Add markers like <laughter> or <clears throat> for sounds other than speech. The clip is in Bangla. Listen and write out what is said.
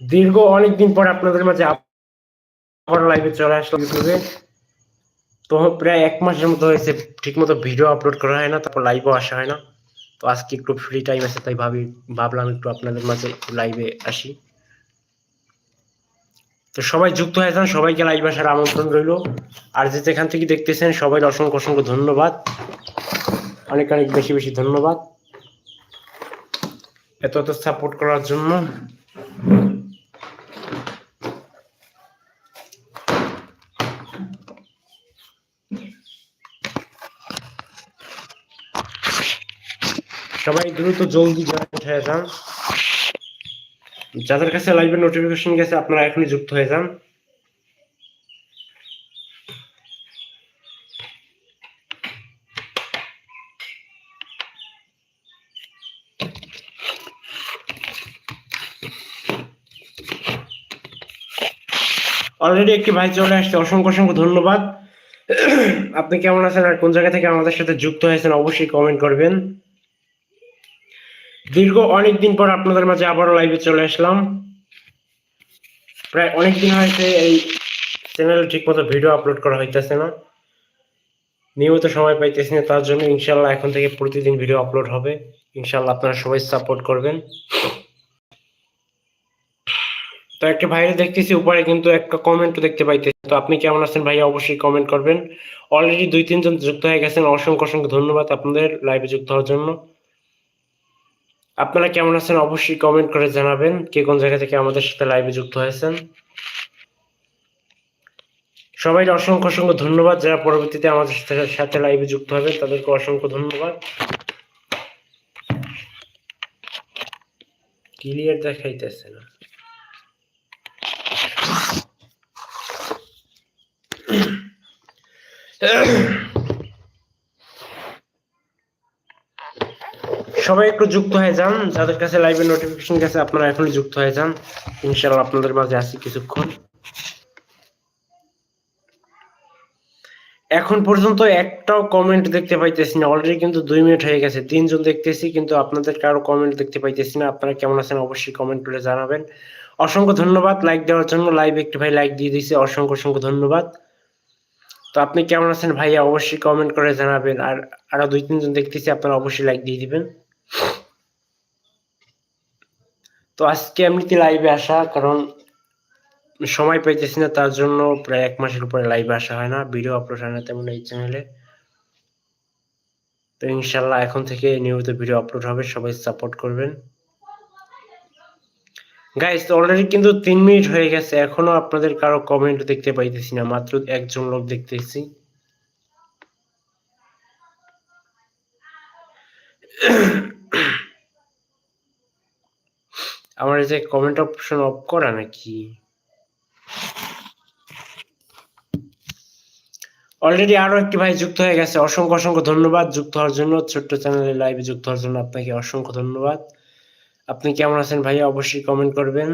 দীর্ঘ অনেকদিন পর আপনাদের মাঝে আবার লাইভে চলে আসলাম ইউটিউবে। তো প্রায় এক মাসের মতো হয়েছে ঠিক মতো ভিডিও আপলোড করা হয় না, তারপর লাইভও আসা হয় না। তো আজকে একটু ফ্রি টাইম আছে, তাই ভাবি, ভাবলাম একটু আপনাদের মাঝে লাইভে আসি। তো সবাই যুক্ত হয়ে যান, সবাইকে লাইভ আসার আমন্ত্রণ রইল। আর যে যেখান থেকে দেখতেছেন সবাই অসংখ্য অসংখ্য ধন্যবাদ। অনেক অনেক বেশি বেশি ধন্যবাদ। এত এত সাপোর্ট করার জন্য। সবাই দ্রুত জলদি হয়ে যান। যাদের কাছে লাইভের নোটিফিকেশন গেছে, আপনারা এখনই যুক্ত হয়ে যান। অলরেডি একটি ভাই চলে আসছে, অসংখ্য অসংখ্য ধন্যবাদ। আপনি কেমন আছেন আর কোন জায়গা থেকে আমাদের সাথে যুক্ত হয়েছেন, অবশ্যই কমেন্ট করবেন। দীর্ঘ অনেক দিন পর আপনাদের মাঝে আবারও লাইভে চলে আসলাম। প্রায় অনেক দিন হয়েছে এই চ্যানেলে ঠিক মতো ভিডিও আপলোড করা হইতেছে না। নিয়মিত সময় পাইতেছি না, তার জন্য ইনশাল্লাহ এখন থেকে প্রতিদিন ভিডিও আপলোড হবে। ইনশাল্লাহ আপনারা সবাই সাপোর্ট করবেন। তো একটা ভাইরে দেখতেছি, উপরে কিন্তু একটা কমেন্ট দেখতে পাইতেছি। তো আপনি কেমন আছেন ভাইয়া? অবশ্যই কমেন্ট করবেন। অলরেডি দুই, তিনজন যুক্ত হয়ে গেছেন। অসংখ্য অসংখ্য ধন্যবাদ আপনাদের লাইভে যুক্ত হওয়ার জন্য। আপনারা কেমন আছেন অবশ্যই কমেন্ট করে জানাবেন। কে কোন জায়গা থেকে আমাদের সাথে লাইভে যুক্ত হয়েছেন? সবাই অসংখ্য অসংখ্য ধন্যবাদ যারা পরবর্তীতে আমাদের সাথে- লাইভে যুক্ত হবে তাদেরকে অসংখ্য ধন্যবাদ। ক্লিয়ার দেখাইতেছে না। <clears throat> সবাই একটু যুক্ত হয়ে যান। যাদের কাছে লাইভের নোটিফিকেশন গেছে, আপনারা এখনই যুক্ত হয়ে যান। ইনশাআল্লাহ আপনাদের মাঝে আসি কিছুক্ষণ। এখন পর্যন্ত একটাও কমেন্ট দেখতে পাইতেছি না। অলরেডি কিন্তু দুই মিনিট হয়ে গেছে। তিনজন দেখতেছি, কিন্তু আপনাদের কারও কমেন্ট দেখতে পাইতেছি না। আপনারা কেমন আছেন অবশ্যই কমেন্ট করে জানাবেন। অসংখ্য ধন্যবাদ লাইক দেওয়ার জন্য। লাইভ একটু ভাই লাইক দিয়ে দিয়েছে। অসংখ্য অসংখ্য ধন্যবাদ। তো আপনি কেমন আছেন ভাইয়া? অবশ্যই কমেন্ট করে জানাবেন। আর আরও দুই, তিনজন দেখতেছি, আপনারা অবশ্যই লাইক দিয়ে দিবেন। তো আজকে এমনিতে লাইভে আসা, কারণ সময় পাইতেছি না, তার জন্য প্রায় এক মাসের উপরে লাইভে আসা হয় না। ভিডিও আপলোড হয় না তেমন এই চ্যানেলে তো ইনশাল্লাহ এখন থেকে নিয়মিত ভিডিও আপলোড হবে, সবাই সাপোর্ট করবেন। গাইস অলরেডি কিন্তু তিন মিনিট হয়ে গেছে, এখনও আপনাদের কারও কমেন্ট দেখতে পাইতেছি না, মাত্র একজন লোক দেখতেছি। আমার যে কমেন্ট অপশন অফ করা নাকি? অলরেডি আরও একটি ভাই যুক্ত হয়ে গেছে। অসংখ্য অসংখ্য ধন্যবাদ যুক্ত হওয়ার জন্য। ছোট্ট চ্যানেলে লাইভে যুক্ত হওয়ার জন্য আপনাকে অসংখ্য ধন্যবাদ। আপনি কেমন আছেন ভাইয়া? অবশ্যই কমেন্ট করবেন।